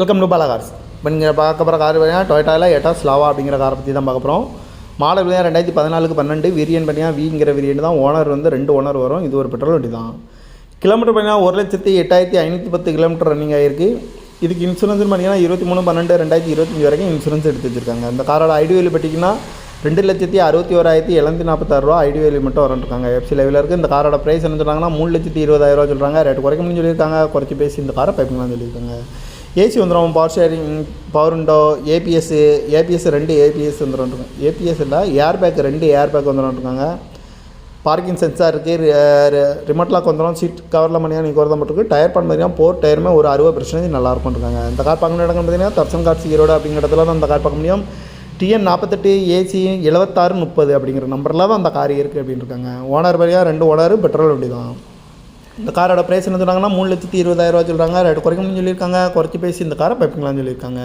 Welcome to Bala cars இப்போ நீங்கள் பார்க்க போகிற கார் பார்த்தீங்கன்னா டொயட்டாவில் எட்டா ஸ்லாவா அப்படிங்கிற காரை பற்றி தான் பார்க்க போகிறோம் மாடல் பார்த்தீங்கன்னா ரெண்டாயிரத்தி பதினாலுக்கு பன்னெண்டு வேரியன்ட் பார்த்தீங்கன்னா விங்கிற வேரியன்ட் தான். ஓனர் வந்து ரெண்டு ஓனர் வரும். இது ஒரு பெட்ரோல் வண்டி தான். கிலோமீட்டர் பார்த்தீங்கன்னா ஒரு லட்சத்தி எட்டாயிரத்தி ஐநூற்றி பத்து கிலோமீட்டர் ரன்னிங் ஆகிருக்கு இதுக்கு இன்சூரன்ஸ் பார்த்தீங்கன்னா இருபத்தி மூணு பன்னெண்டு ரெண்டாயிரத்தி இருபத்தஞ்சி வரைக்கும் இன்சூரன்ஸ் எடுத்து வச்சிருக்காங்க. இந்த காரோட ஐடி வேல்யூ பார்த்தீங்கன்னா ரெண்டு லட்சத்தி அறுபத்தி ஓராயிரத்தி எழுநூத்தி நாற்பத்தாறு ரூபா ஐடி வேல்யூ மட்டும் வரன்ட்ருக்காங்க எஃப்சி லெவலில் இருக்குது இந்த காரோட ப்ரைஸ் என்ன சொல்கிறாங்கன்னா மூணு லட்சத்தி இருபதாயிரம் ரூபா சொல்கிறாங்க ரேட் குறைக்கணும்னு சொல்லியிருக்காங்க. குறைச்சி பேசி இந்த காரை பைப்பிங்லாம் சொல்லியிருக்காங்க. ஏசி வந்துடும் power sharing power window ABS ABS ரெண்டு ஏபிஎஸ் வந்துடும் ஏபிஎஸ் இல்லை ஏர் பேக் ரெண்டு ஏர் பேக் வந்துடும் பார்க்கிங் சென்சார் இருக்குது ரிமோட் லாக் வந்துடும் சீட் கவரில் மணியாக நீங்கள் குறத மட்டும் டயர் பண்ண போர் டயருமே ஒரு அறுபது பர்சன்டேஜ் நல்லா இருக்காங்க இந்த கார் பார்க்கணும் இடங்கள் பார்த்தீங்கன்னா தர்சன் கார்ஸ் ஈரோடு அப்படிங்கிற இடத்துல தான் அந்த கார் பார்க்க முடியும். டிஎன் நாற்பத்தெட்டு ஏசி எழுபத்தாறு முப்பது அப்படிங்கிற நம்பரில் தான் அந்த கார் இருக்குது அப்படின்னு இருக்காங்க ஓனர் வழியாக ரெண்டு ஓனர் பெட்ரோல் வண்டி தான். இந்த காரோட ப்ரைஸ் என்ன சொல்கிறாங்கன்னா மூணு லட்சத்தி இருபதாயிரரூவா சொல்கிறாங்க ரெண்டு குறைக்க முடியும் சொல்லியிருக்காங்க. குறைச்சி பேசி இந்த காரை பைப்பிங்களான்னு சொல்லியிருக்காங்க.